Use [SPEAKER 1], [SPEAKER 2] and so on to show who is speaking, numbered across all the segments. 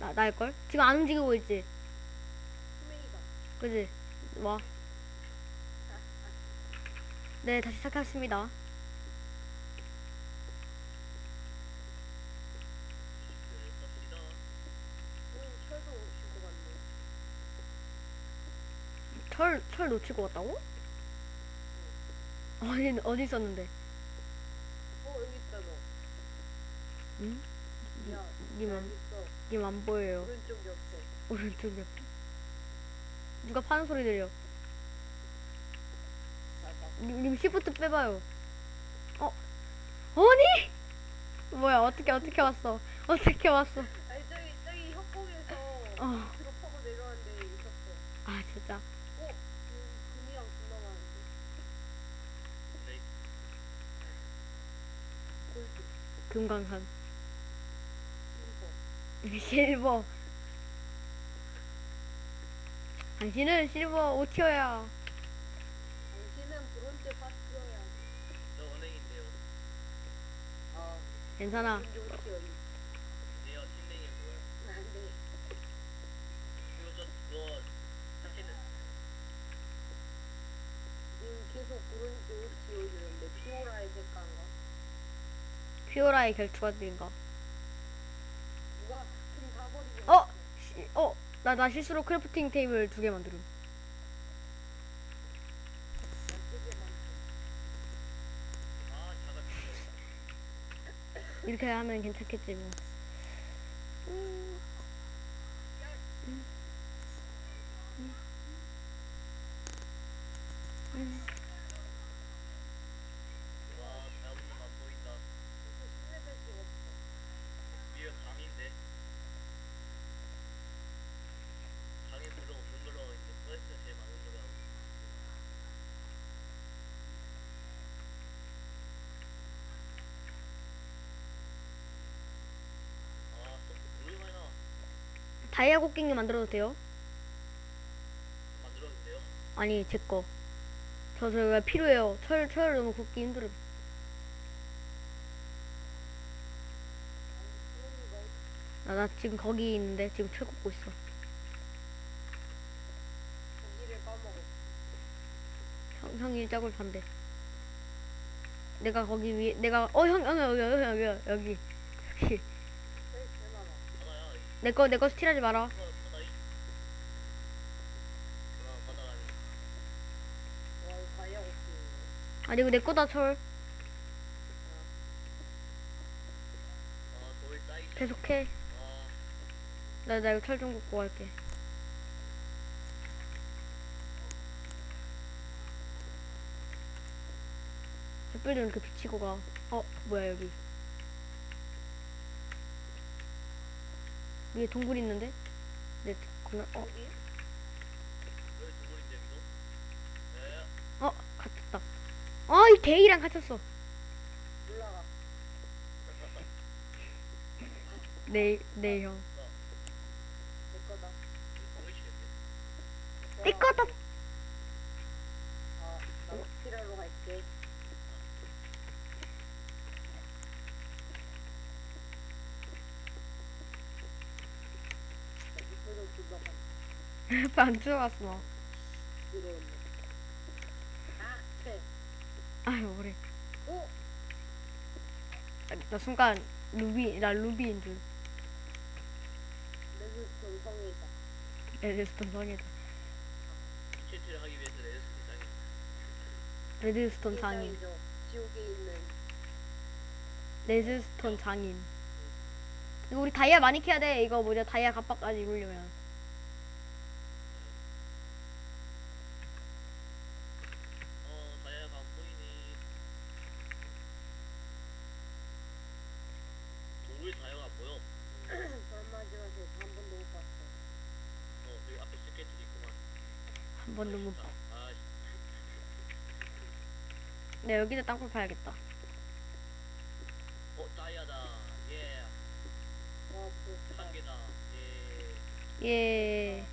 [SPEAKER 1] 나 나일 걸? 지금 안 움직이고 있지. 그지? 와. 네 다시 시작했습니다.
[SPEAKER 2] 것.
[SPEAKER 1] 철, 철 놓치고 왔다고? 어디, 어디 있었는데?
[SPEAKER 2] 어 여기 있다 너.
[SPEAKER 1] 응?
[SPEAKER 2] 야, 있어.
[SPEAKER 1] 님 안 보여요.
[SPEAKER 2] 오른쪽 옆에.
[SPEAKER 1] 오른쪽 옆에. 누가 파는 소리 들려.
[SPEAKER 2] 맞아.
[SPEAKER 1] 님, 님 시프트 빼봐요. 어? 아니? 뭐야, 어떻게, 어떻게 왔어? 어떻게 왔어?
[SPEAKER 2] 아니 저기 저기 협곡에서
[SPEAKER 1] 어.
[SPEAKER 2] 파고 내려왔는데 있었어.
[SPEAKER 1] 아, 진짜.
[SPEAKER 2] 어? 여기 금이랑 존나 많은데. 골드,
[SPEAKER 1] 금강산.
[SPEAKER 2] 실버.
[SPEAKER 1] 실버. 당신은 실버 오티어야.
[SPEAKER 2] 당신은 브론즈 파트너야.
[SPEAKER 3] 저 은행인데요.
[SPEAKER 2] 아,
[SPEAKER 1] 괜찮아.
[SPEAKER 2] 브론즈.
[SPEAKER 3] 네요 팀명이 뭐야?
[SPEAKER 2] 안 돼.
[SPEAKER 3] 그리고 저 그거 사진은
[SPEAKER 2] 님 계속 브론즈 오티어 이러는데 피오라의 색깔인가?
[SPEAKER 1] 피오라의 결투가들인가?
[SPEAKER 2] 누가 금 가버리고.
[SPEAKER 1] 어? 시, 어? 나, 나 실수로 크래프팅 테이블 두 개 만들음. 이렇게 하면 괜찮겠지, 뭐. 음.
[SPEAKER 3] 와 배아무는 안 보인다. 위에 강인데. 강에 별로 없는 걸로 이제 프레스가 제일 많은 거라고. 아, 소프 그렇게 많이 나와.
[SPEAKER 1] 다이아 곡괭이 만들어도 돼요?
[SPEAKER 3] 만들었는데요?
[SPEAKER 1] 아니, 제 거. 저, 저가 필요해요. 철, 철 너무 굽기 힘들어. 나, 나 지금 거기 있는데, 지금 철 굽고 있어.
[SPEAKER 2] 고기를 까먹어.
[SPEAKER 1] 형, 형이 짝을 반대. 내가 거기 위에, 내가, 어, 형, 형, 여기, 여기, 여기, 여기. 여기.
[SPEAKER 2] 제일 제일 많아.
[SPEAKER 3] 바다야. 이
[SPEAKER 1] 내 거, 내 거 스틸하지 마라.
[SPEAKER 3] 아 아니.
[SPEAKER 2] 와, 이거
[SPEAKER 1] 내 거다, 철. 계속해.
[SPEAKER 3] 아
[SPEAKER 1] 나, 나 이거 철 좀 굽고 갈게. 햇빛 좀 이렇게 비치고 가. 어, 뭐야, 여기. 위에 동굴 있는데? 네, 그나, 어. 어, 갇혔다. 아, 이 개이랑 갇혔어. 네, 네, 형.
[SPEAKER 2] 내 거다.
[SPEAKER 3] 공이 치는데.
[SPEAKER 1] 내 거다.
[SPEAKER 2] 아, 나도 스티라로 갈게. 이쁘도 둘러가
[SPEAKER 1] 안 들어갔어.
[SPEAKER 2] 아, 새.
[SPEAKER 1] 아유, 그래.
[SPEAKER 2] 오!
[SPEAKER 1] 아, 나 순간 루비, 나 루비인 줄.
[SPEAKER 2] 레드스톤 성이다.
[SPEAKER 1] 레드스톤
[SPEAKER 3] 위해서 레드스톤
[SPEAKER 1] 장인. 이거 우리 다이아 많이 캐야 돼. 이거 뭐냐, 다이아 갑박까지 이루려면.
[SPEAKER 3] 어 다이아가 안 보이니. 동굴 다이아가 안 보여.
[SPEAKER 2] 얼마 전에 한 번도 못 봤어.
[SPEAKER 3] 어 여기 앞에 스케이트 있구만.
[SPEAKER 1] 한 번도 못 봐.
[SPEAKER 3] 아 씨.
[SPEAKER 1] 네, 여기다 땅굴 파야겠다.
[SPEAKER 3] 어 다이아다. 예.
[SPEAKER 2] 와, 그,
[SPEAKER 3] 한 개다. 예.
[SPEAKER 1] 예.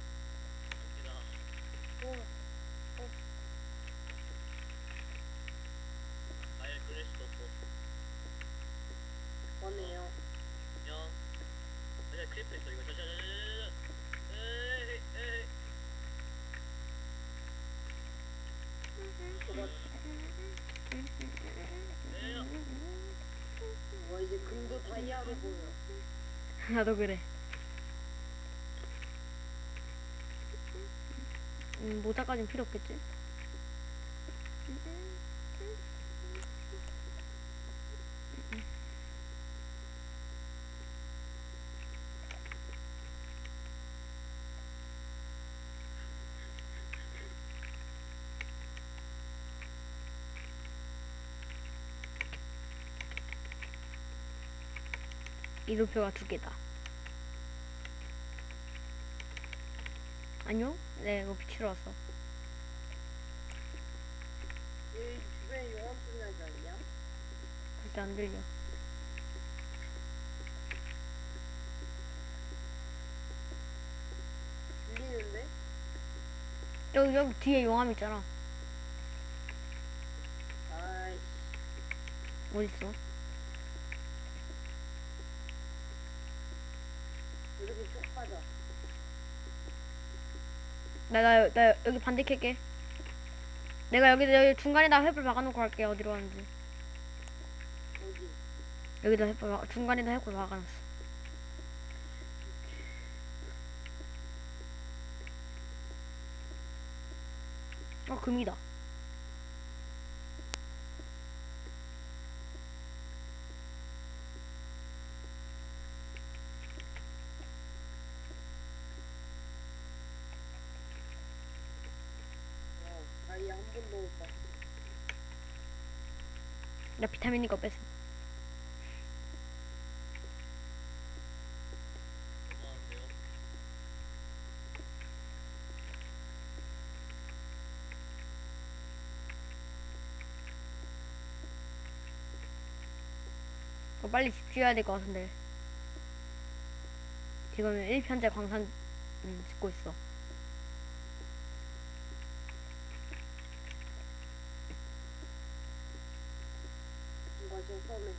[SPEAKER 1] 나도 그래. 음, 모자까진 필요 없겠지? 이도표가 두 개다. 아니요? 네, 이거 비치러 왔어.
[SPEAKER 2] 여기 주변에 용암 소리 나지 않냐?
[SPEAKER 1] 글쎄 안 들려.
[SPEAKER 2] 들리는데?
[SPEAKER 1] 여기, 여기 뒤에 용암 있잖아.
[SPEAKER 2] 아이씨
[SPEAKER 1] 어딨어?
[SPEAKER 2] 이렇게 쭉 빠져
[SPEAKER 1] 나, 나, 나 여기 반대 켤게. 내가 여기, 여기 중간에다 횃불 박아놓고 갈게, 어디로 가는지. 여기다 횃불, 박- 중간에다 횃불 박아놨어. 어, 금이다. 나 비타민 이거 뺐어. 어, 빨리 집 지어야 될 것 같은데. 지금 1편째 광산 음, 짓고 있어.
[SPEAKER 2] 이거 지금 처음에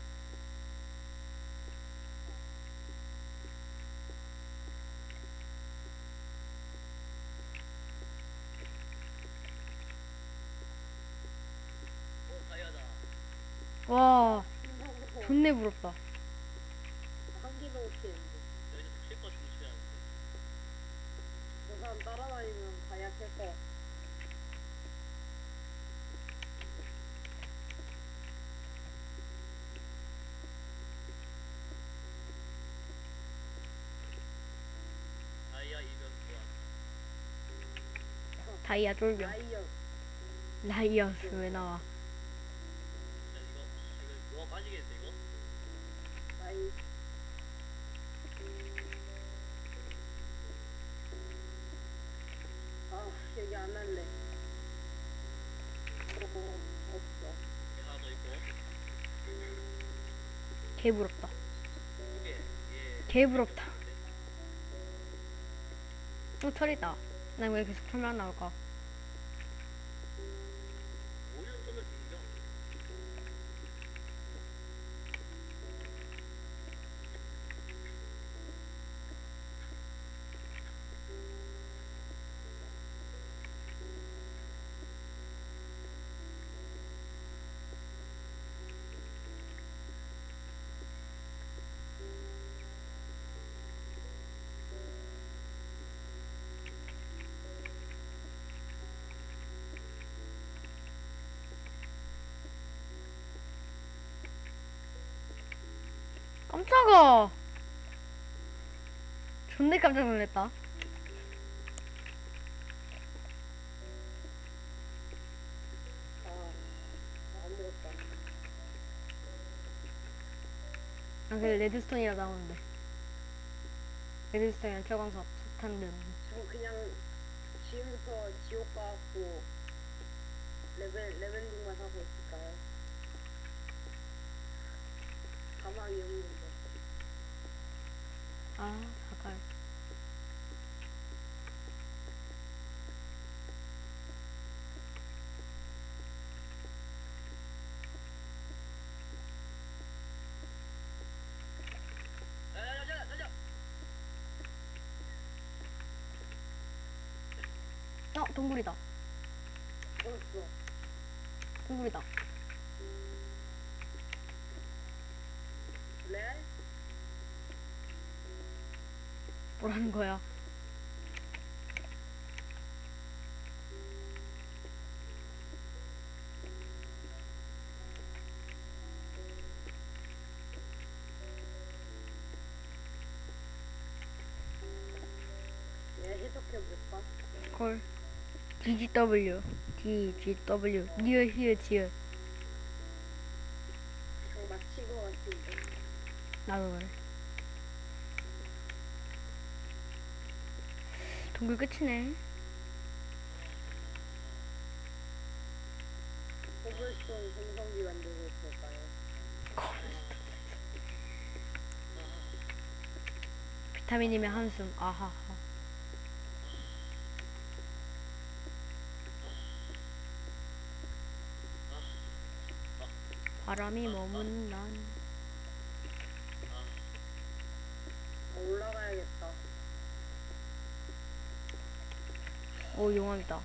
[SPEAKER 3] 어 다이아다.
[SPEAKER 1] 와,
[SPEAKER 2] 신나고
[SPEAKER 1] 존내 부럽다.
[SPEAKER 2] 한 개도 못 했는데
[SPEAKER 3] 여기서 킬거 조심해야지.
[SPEAKER 2] 저 사람 따라다니면 다이아 캘거
[SPEAKER 3] 다이아 이면 좋아.
[SPEAKER 1] 다이아 쫄병. 라이어스 왜 나와?
[SPEAKER 3] 자 이거 이거 뭐 빠지겠는데 이거?
[SPEAKER 2] 아 여기 안 할래 어, 없어
[SPEAKER 3] 이게 하나 더 있고
[SPEAKER 1] 개 부럽다. 개 부럽다. 어, 철이다. 나왜 계속 철만 나올까?
[SPEAKER 3] 오히려 쏘면 중경.
[SPEAKER 1] 깜짝아! 존내 깜짝 놀랐다. 난 그래 레드스톤이라 나오는데. 레드스톤이랑 철광석 석탄들.
[SPEAKER 2] 저 그냥 지금부터 지옥 가고 레벨 레벨링만 하고 있을까요? 가망이 없는 데
[SPEAKER 1] 아,
[SPEAKER 3] 야야.
[SPEAKER 1] 어, 동굴이다. 동굴이다. 뭐라는 거야? 콜. DGW. DGW. 니어 히어 지어.
[SPEAKER 2] 형 맞힌 거 같은데.
[SPEAKER 1] 나도 그래. 끝이네.
[SPEAKER 2] 코블스톤 생성기 만들고 있을까요?
[SPEAKER 1] 비타민님의 한숨. 아하하. 바람이 머무는 난.
[SPEAKER 2] 어, 올라가야겠다.
[SPEAKER 1] 오 용암이다.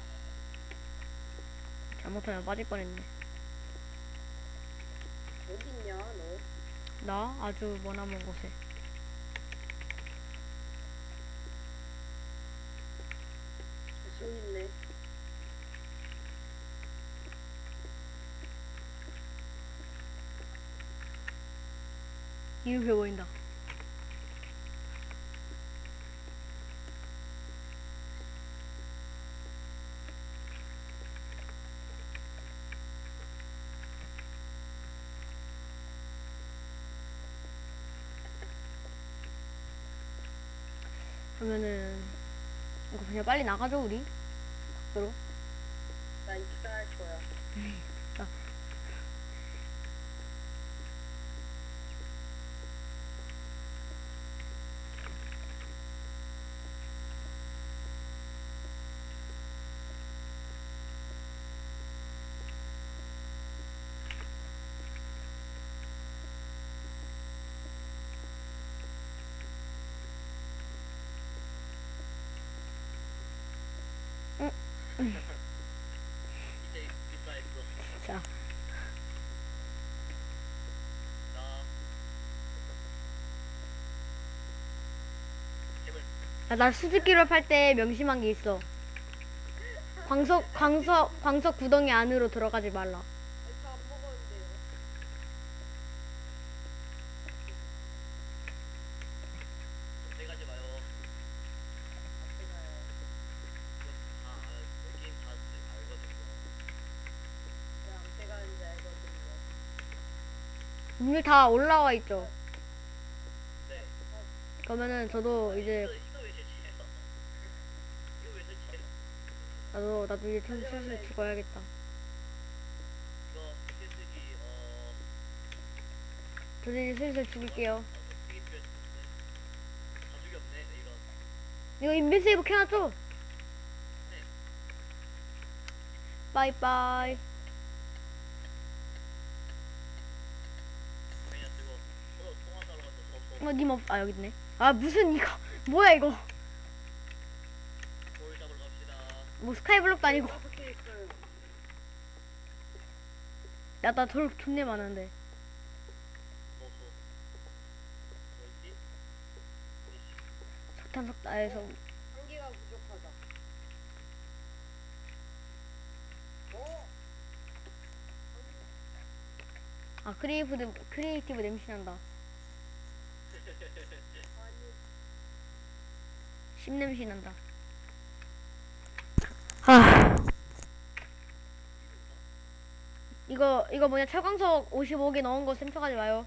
[SPEAKER 1] 잘못하면 빠질 뻔했네.
[SPEAKER 2] 어딨냐 너?
[SPEAKER 1] 나 아주 머나먼 곳에.
[SPEAKER 2] 저기 있네.
[SPEAKER 1] 이렇게 보인다. 그러면은 이거 그냥 빨리 나가죠 우리 밖으로
[SPEAKER 2] 나 입사할 거야.
[SPEAKER 3] 이제 입사했어.
[SPEAKER 1] 자
[SPEAKER 3] 나 캠을
[SPEAKER 1] 야, 나 수수께로 팔때 명심한 게 있어. 광석 광석 광석 구덩이 안으로 들어가지 말라.
[SPEAKER 3] 다.
[SPEAKER 1] 문이 다 올라와 있죠.
[SPEAKER 3] 네.
[SPEAKER 1] 그러면은 저도 이제
[SPEAKER 3] 이거 이거 왜 설치해요? 이거 왜 설치해요?
[SPEAKER 1] 나도 나도 이제 좀 슬슬 죽어야겠다. 저도 이제 슬슬
[SPEAKER 3] 이런.
[SPEAKER 1] 이거 인벤세이브 켜놨죠?
[SPEAKER 3] 네.
[SPEAKER 1] 빠이빠이.
[SPEAKER 3] 그냥 이거 어 통화하러 가서 더
[SPEAKER 1] 어, 님 없, 아, 여기 있네. 아, 무슨 이거. 뭐야, 이거.
[SPEAKER 3] 돌 잡으러 갑시다.
[SPEAKER 1] 뭐 스카이블록도 아니고.
[SPEAKER 2] 다섯 개 있어요.
[SPEAKER 1] 야, 나돌 존내 많은데. 석탄 석탄 에서.
[SPEAKER 2] 한 개가 부족하다. 어?
[SPEAKER 1] 아, 크리에이티브, 크리에이티브 냄새 난다.
[SPEAKER 2] 아니,
[SPEAKER 1] 심 냄새 난다. 이거, 이거 뭐냐, 철광석 55개 넣은 거 생각하지 마요.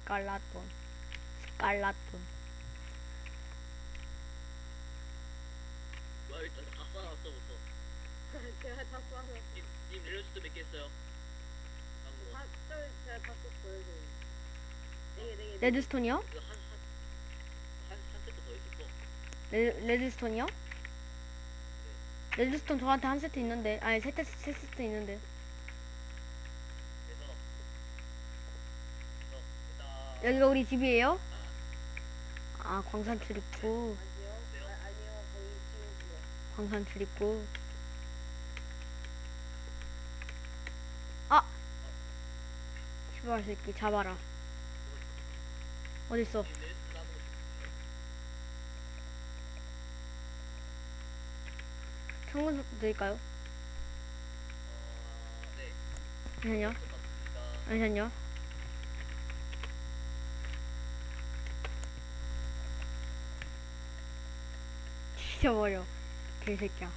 [SPEAKER 1] 스칼라톤. 스칼라톤.
[SPEAKER 3] 와 일단 다 쌓아놨어부터.
[SPEAKER 2] 제가 다 쏴서.
[SPEAKER 3] 님, 님 릴러스트 몇개 있어요? 딴 거.
[SPEAKER 2] 다, 저, 제가 다 썼어요, 저희. 네 개, 네 개.
[SPEAKER 1] 레드스톤이요?
[SPEAKER 3] 이거 한, 한, 한, 한 세트 더 있었어.
[SPEAKER 1] 레, 레드스톤이요? 레드스톤 저한테 한 세트 있는데. 아니, 세, 세, 세 세트 있는데.
[SPEAKER 3] 그래서. 그래서 일단.
[SPEAKER 1] 여기가 우리 집이에요?
[SPEAKER 3] 아,
[SPEAKER 1] 아 광산 출입구
[SPEAKER 2] 아니요. 아, 아니요. 거기 지우고요.
[SPEAKER 1] 광산 출입구 시발 새끼 잡아라 어딨어 청근석도 드릴까요? 잠시만요. 잠시만요 뒤져버려 개새끼야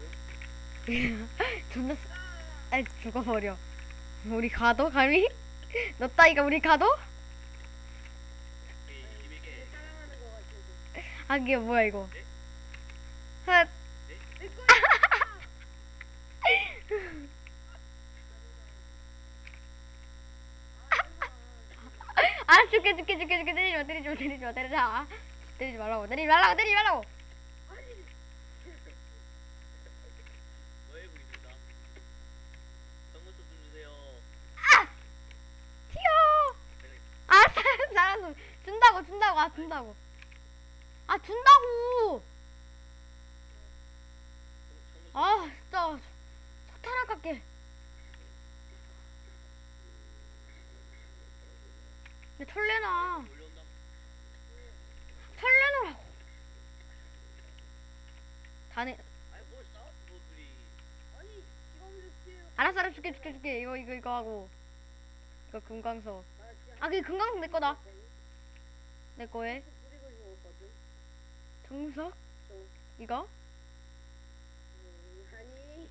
[SPEAKER 1] 존나 쓰- 아이 죽어버려 우리 가도 감히? 너 따위가 우리 가도?
[SPEAKER 3] 오케이, 200개.
[SPEAKER 2] 사랑하는 거 같아서.
[SPEAKER 1] 아 이게 뭐야 이거
[SPEAKER 3] 네?
[SPEAKER 1] 헛. 아 죽게 죽게 죽게 죽게 때리지 마 때리지 마 때리지 마 때리지 마 때리지 말라고 때리지 말라고 때리지 말라고
[SPEAKER 3] 뭐해 보입니다. 정문서 좀 주세요.
[SPEAKER 1] 튀어 아 사- 살았어 준다고 준다고 아 준다고. 아 준다고! 아 진짜. 석탄 아깝게. 내 털레나. 털레나라고. 다네. 알았어 알았어. 줄게 줄게 줄게. 이거 이거 이거 하고. 이거 금강석 아 그게 금강석 내 거다 내 거에. 정석
[SPEAKER 2] 저
[SPEAKER 1] 이거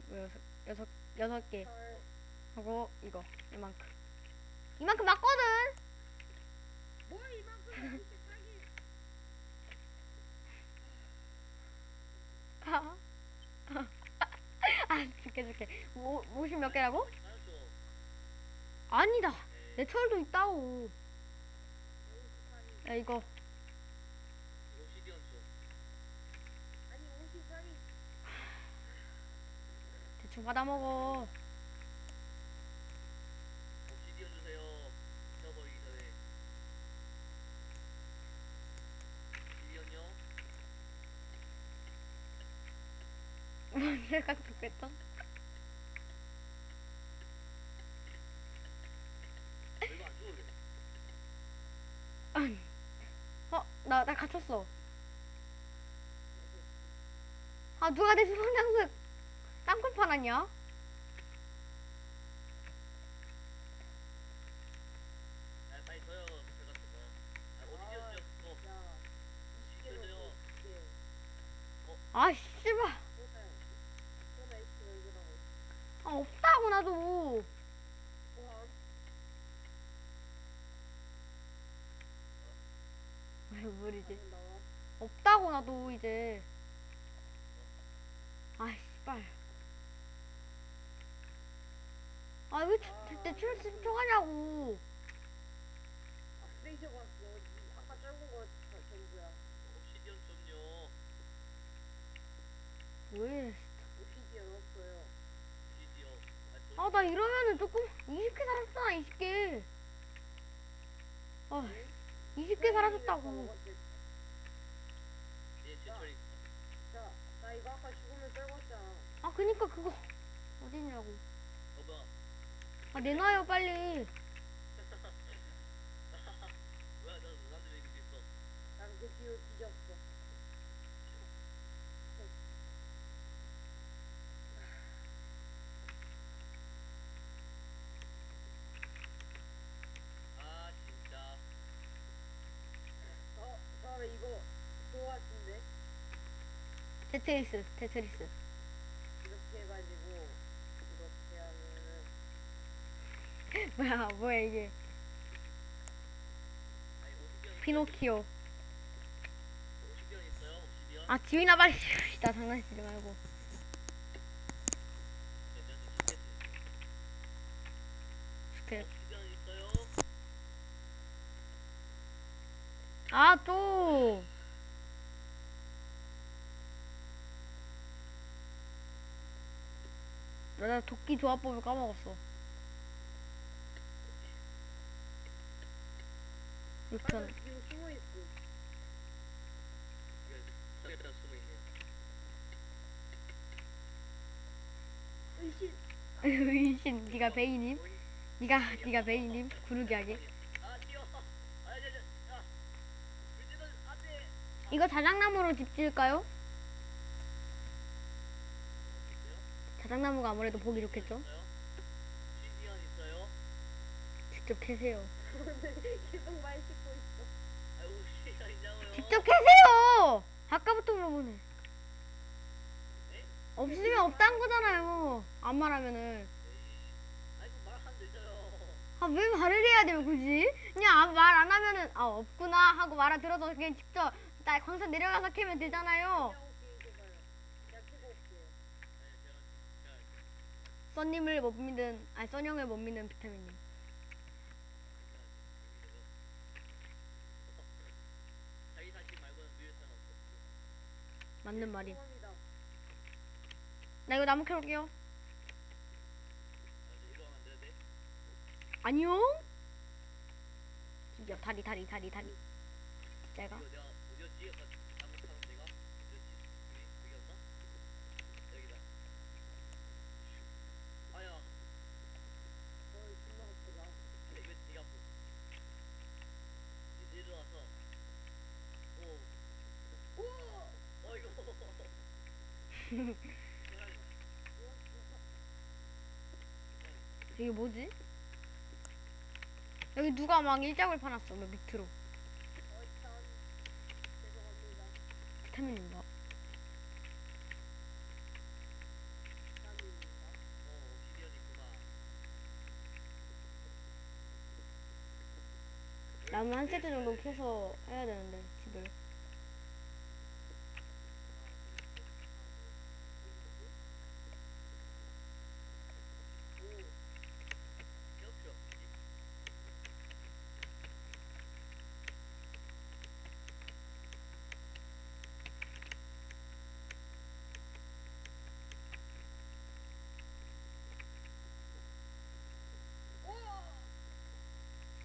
[SPEAKER 1] 뭐 여섯 여섯 여섯
[SPEAKER 2] 개털
[SPEAKER 1] 하고 이거 이만큼 이만큼 맞거든. 아 줄게 줄게 오, 50몇 개라고?
[SPEAKER 3] 알았죠.
[SPEAKER 1] 아니다
[SPEAKER 3] 네.
[SPEAKER 1] 내 철도 있다고 야 이거. 대충 받아먹어
[SPEAKER 3] 옵시디언 주세요. 잊어버리기 전에. 옵시디언요?
[SPEAKER 1] 내가 좋겠다
[SPEAKER 3] 이거 안 줘도 돼.
[SPEAKER 1] 어? 나, 나 갇혔어 아 누가 내 수방장소에 땅굴 파놨냐?
[SPEAKER 3] 아 빨리 줘요. 술 같은 거. 아 옵시디언 줘. 어.
[SPEAKER 2] 야.
[SPEAKER 3] 옵시디언 줘요.
[SPEAKER 2] 이게
[SPEAKER 1] 아 씨발
[SPEAKER 2] 소다 소다 있어 이거라고.
[SPEAKER 1] 아 없다고 나도
[SPEAKER 2] 포함.
[SPEAKER 1] 왜 물이지
[SPEAKER 2] 안 나와.
[SPEAKER 1] 없다고 나도 이제 아 씨발 아왜내 출신 촉하냐고
[SPEAKER 2] 아 쓰레기 저거 왔어. 이 아까 짧은 거다 전부야.
[SPEAKER 3] 옵시디언 좀요.
[SPEAKER 1] 왜
[SPEAKER 2] 오피디언 없어요.
[SPEAKER 3] 옵시디언. 아,
[SPEAKER 1] 아나 이러면은 조금 20개 살았잖아 20개 아 20개 사라졌다고
[SPEAKER 3] 예, 제철이.
[SPEAKER 2] 자, 나 이거 아까 죽으면 떨궜잖아.
[SPEAKER 1] 아 그니까 그거 어딨냐고
[SPEAKER 3] 어 뭐야?
[SPEAKER 1] 아 내놔요 빨리
[SPEAKER 3] 뭐야? 나왜 이렇게 있어?
[SPEAKER 2] 난그 뒤로 뒤졌어.
[SPEAKER 3] 아 진짜.
[SPEAKER 2] 어, 다음에 이거 그거 같은데?
[SPEAKER 1] 테트리스 테트리스
[SPEAKER 2] 이렇게 해가지고 이렇게 하면은
[SPEAKER 1] 뭐야 뭐야 이게. 피노키오? 아 지훈아 빨리 나 장난치지 말고. 스텝? 아또 나 도끼 조합법을 까먹었어 6천. 의신 네가 베이님? 네가 네가 베이님? 구르기 하게? 이거 자작나무로 집 지을까요? 자작나무가 아무래도 보기 좋겠죠? 직접 캐세요.
[SPEAKER 2] 계속 말 씹고 있어.
[SPEAKER 3] 아이고 시간 있냐고요?
[SPEAKER 1] 직접 캐세요! 아까부터 물어보네
[SPEAKER 3] 네?
[SPEAKER 1] 없으면 없다는 거잖아요 안 말하면은. 아왜 말을 해야 돼요 굳이? 그냥 말 안 하면은 아 없구나 하고 말아 들어서 그냥 직접 나 광산 내려가서 캐면 되잖아요 써님을 못 믿는 아니 써형을 못 믿는 비타민님
[SPEAKER 3] 자기 자신 말고는 누릴 사람 없어.
[SPEAKER 1] 맞는 말임. 나 이거 나무
[SPEAKER 3] 아, 되는데.
[SPEAKER 1] 안녕 이겨 다리 다리 다리 다리
[SPEAKER 3] 내가 어디였지? 아까 잘못하는 데가 어디였지? 여기 여기였나? 여기다. 아야,
[SPEAKER 2] 어, 존나 아프다.
[SPEAKER 3] 이거 되게 아프. 이제 일어나서. 오,
[SPEAKER 2] 우와!
[SPEAKER 3] 어 이거.
[SPEAKER 1] 이게 뭐지? 여기 누가 막 일작을 파놨어 막 밑으로. 비타민인가? 나무 한 세트 정도 캐서 해야 되는데 집을
[SPEAKER 3] 필요 필요 없지.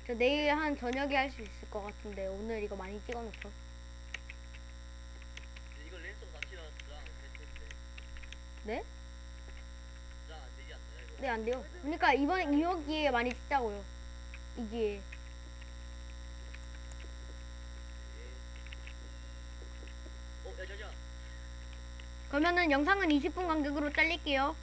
[SPEAKER 1] 저 내일 한 저녁에 할 수 있을 것 같은데 오늘 이거 많이 찍어놓죠
[SPEAKER 3] 근데 이걸 랜선 같이 텐데.
[SPEAKER 1] 네?
[SPEAKER 3] 나안 되지 않나요 이거?
[SPEAKER 1] 네 안 돼요 그러니까 이번에 이호기에 많이 찍자고요 이기에
[SPEAKER 3] 어, 야, 자자.
[SPEAKER 1] 그러면은 영상은 20분 간격으로 잘릴게요